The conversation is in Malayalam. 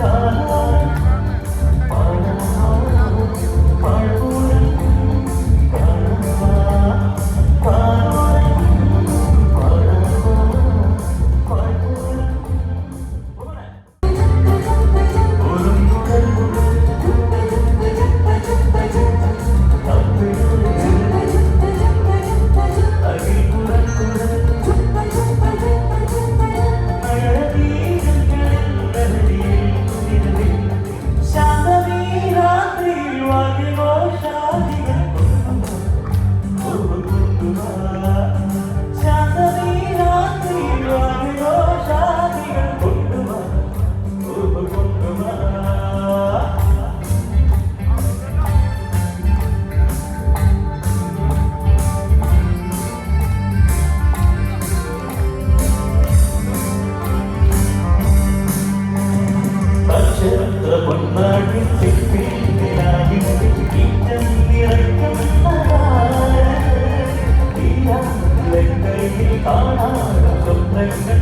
കാണാൻ കാണാത്ത സ്വപ്നങ്ങൾ